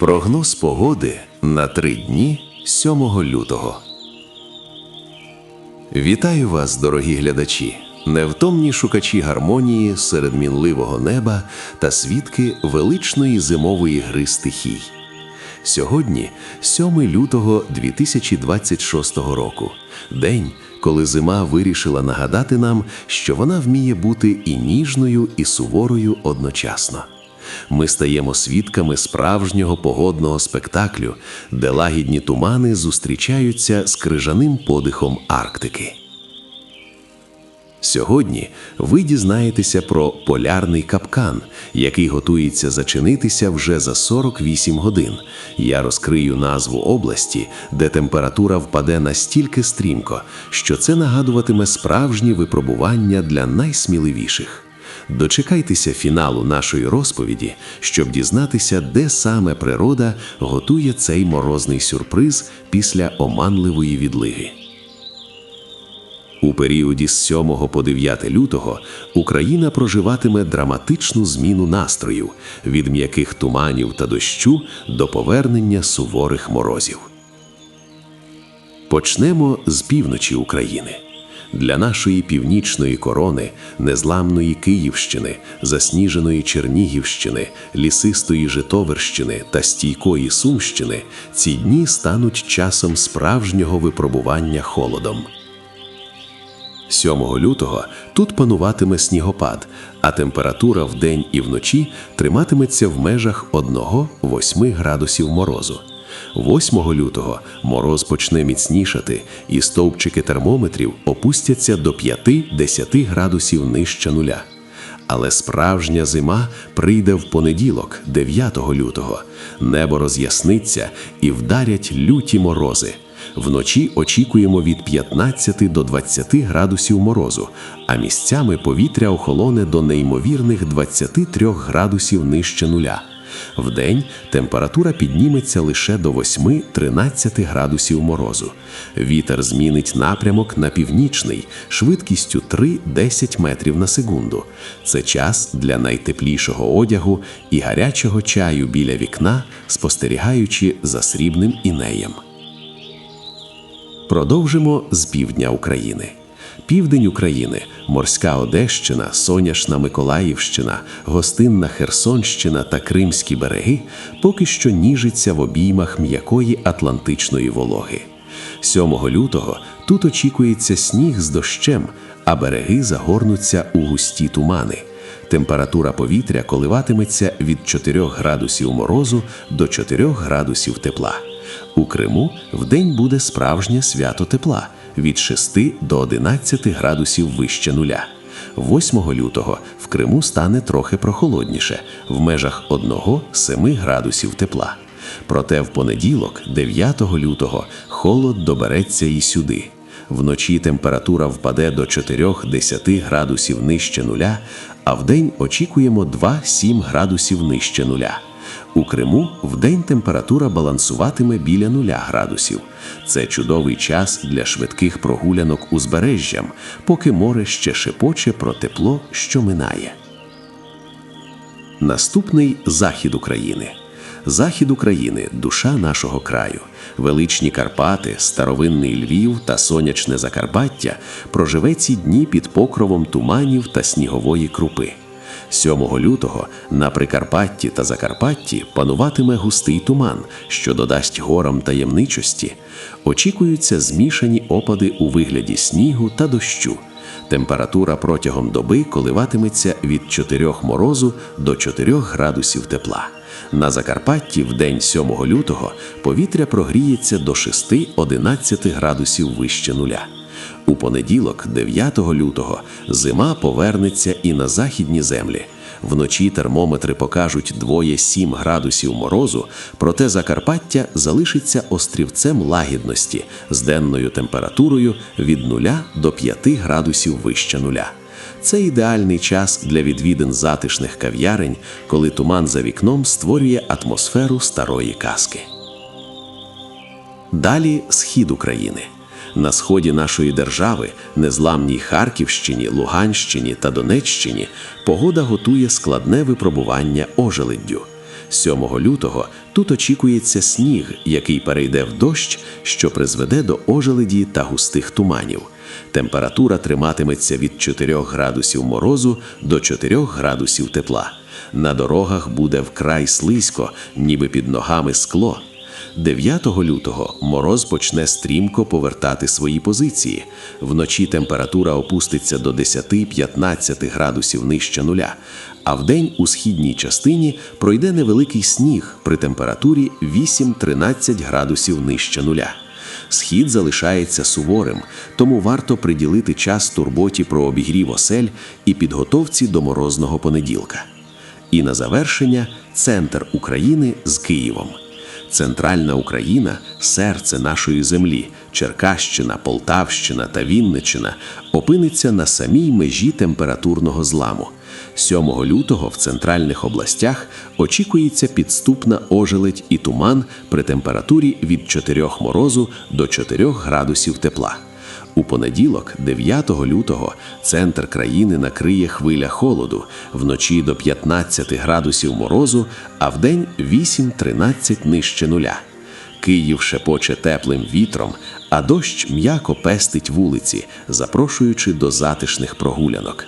Прогноз погоди на три дні 7 лютого. Вітаю вас, дорогі глядачі, невтомні шукачі гармонії серед мінливого неба та свідки величної зимової гри стихій. Сьогодні 7 лютого 2026 року, день, коли зима вирішила нагадати нам, що вона вміє бути і ніжною, і суворою одночасно. Ми стаємо свідками справжнього погодного спектаклю, де лагідні тумани зустрічаються з крижаним подихом Арктики. Сьогодні ви дізнаєтеся про полярний капкан, який готується зачинитися вже за 48 годин. Я розкрию назву області, де температура впаде настільки стрімко, що це нагадуватиме справжні випробування для найсміливіших. Дочекайтеся фіналу нашої розповіді, щоб дізнатися, де саме природа готує цей морозний сюрприз після оманливої відлиги. У періоді з 7 по 9 лютого Україна проживатиме драматичну зміну настрою від м'яких туманів та дощу до повернення суворих морозів. Почнемо з півночі України. Для нашої північної корони, незламної Київщини, засніженої Чернігівщини, лісистої Житомирщини та стійкої Сумщини ці дні стануть часом справжнього випробування холодом. 7 лютого тут пануватиме снігопад, а температура вдень і вночі триматиметься в межах 1-8 градусів морозу. 8 лютого мороз почне міцнішати, і стовпчики термометрів опустяться до 5-10 градусів нижче нуля. Але справжня зима прийде в понеділок, 9 лютого. Небо роз'ясниться і вдарять люті морози. Вночі очікуємо від 15 до 20 градусів морозу, а місцями повітря охолоне до неймовірних 23 градусів нижче нуля. Вдень температура підніметься лише до 8-13 градусів морозу. Вітер змінить напрямок на північний швидкістю 3-10 метрів на секунду. Це час для найтеплішого одягу і гарячого чаю біля вікна, спостерігаючи за срібним інеєм. Продовжимо з півдня України. Південь України, морська Одещина, Соняшна Миколаївщина, гостинна Херсонщина та Кримські береги поки що ніжиться в обіймах м'якої атлантичної вологи. 7 лютого тут очікується сніг з дощем, а береги загорнуться у густі тумани. Температура повітря коливатиметься від 4 градусів морозу до 4 градусів тепла. У Криму вдень буде справжнє свято тепла від 6 до 11 градусів вище нуля. 8 лютого в Криму стане трохи прохолодніше в межах 1-7 градусів тепла. Проте в понеділок, 9 лютого, холод добереться і сюди. Вночі температура впаде до 4-10 градусів нижче нуля, а вдень очікуємо 2-7 градусів нижче нуля. У Криму вдень температура балансуватиме біля нуля градусів. Це чудовий час для швидких прогулянок узбережжям, поки море ще шепоче про тепло, що минає. Наступний захід України. Захід України душа нашого краю. Величні Карпати, старовинний Львів та сонячне Закарпаття проживе ці дні під покровом туманів та снігової крупи. 7 лютого на Прикарпатті та Закарпатті пануватиме густий туман, що додасть горам таємничості. Очікуються змішані опади у вигляді снігу та дощу. Температура протягом доби коливатиметься від 4 морозу до 4 градусів тепла. На Закарпатті в день 7 лютого повітря прогріється до 6-11 градусів вище нуля. У понеділок, 9 лютого, зима повернеться і на західні землі. Вночі термометри покажуть 2-7 градусів морозу, проте Закарпаття залишиться острівцем лагідності з денною температурою від 0 до 5 градусів вище нуля. Це ідеальний час для відвідин затишних кав'ярень, коли туман за вікном створює атмосферу старої казки. Далі схід України. На сході нашої держави, незламній Харківщині, Луганщині та Донеччині, погода готує складне випробування ожеледдю. 7 лютого Тут очікується сніг, який перейде в дощ, що призведе до ожеледі та густих туманів. Температура триматиметься від 4 градусів морозу до 4 градусів тепла. На дорогах буде вкрай слизько, ніби під ногами скло. 9 лютого мороз почне стрімко повертати свої позиції. Вночі температура опуститься до 10-15 градусів нижче нуля, а вдень у східній частині пройде невеликий сніг при температурі 8-13 градусів нижче нуля. Схід залишається суворим, тому варто приділити час турботі про обігрів осель і підготовці до морозного понеділка. І на завершення центр України з Києвом. Центральна Україна серце нашої землі, Черкащина, Полтавщина та Вінниччина опиниться на самій межі температурного зламу. 7 лютого в центральних областях очікується підступна ожеледь і туман при температурі від 4 морозу до 4 градусів тепла. У понеділок, 9 лютого, центр країни накриє хвиля холоду, вночі до 15 градусів морозу, а вдень 8-13 нижче нуля. Київ шепоче теплим вітром, а дощ м'яко пестить вулиці, запрошуючи до затишних прогулянок.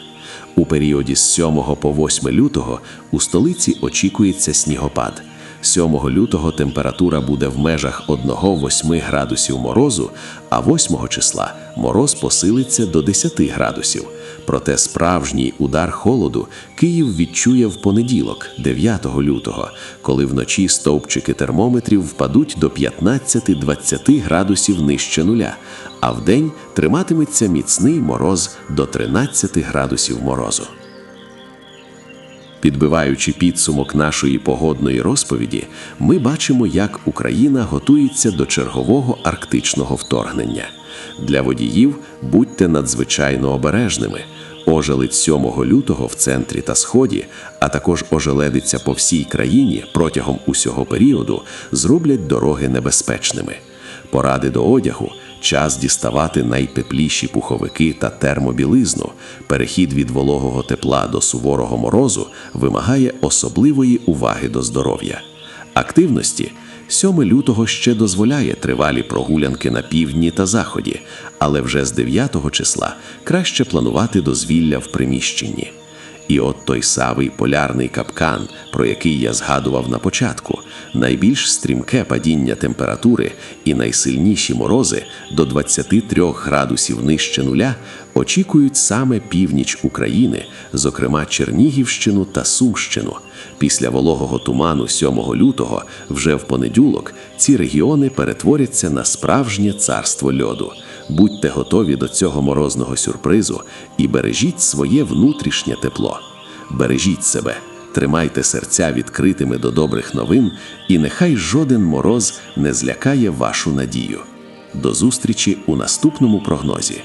У періоді з 7 по 8 лютого у столиці очікується снігопад. 7 лютого температура буде в межах 1-8 градусів морозу, а 8 числа мороз посилиться до 10 градусів. Проте справжній удар холоду Київ відчує в понеділок, 9 лютого, коли вночі стовпчики термометрів впадуть до 15-20 градусів нижче нуля, а вдень триматиметься міцний мороз до 13 градусів морозу. Підбиваючи підсумок нашої погодної розповіді, ми бачимо, як Україна готується до чергового арктичного вторгнення. Для водіїв будьте надзвичайно обережними. Ожеледь 7 лютого в центрі та сході, а також ожеледиця по всій країні протягом усього періоду зроблять дороги небезпечними. Поради до одягу час діставати найтепліші пуховики та термобілизну. Перехід від вологого тепла до суворого морозу вимагає особливої уваги до здоров'я. Активності 7 лютого ще дозволяє тривалі прогулянки на півдні та заході, але вже з 9 числа краще планувати дозвілля в приміщенні. І от той самий полярний капкан, про який я згадував на початку, найбільш стрімке падіння температури і найсильніші морози до 23 градусів нижче нуля очікують саме північ України, зокрема Чернігівщину та Сумщину. Після вологого туману 7 лютого, вже в понеділок, ці регіони перетворяться на справжнє царство льоду. Будьте готові до цього морозного сюрпризу і бережіть своє внутрішнє тепло. Бережіть себе, тримайте серця відкритими до добрих новин, і нехай жоден мороз не злякає вашу надію. До зустрічі у наступному прогнозі.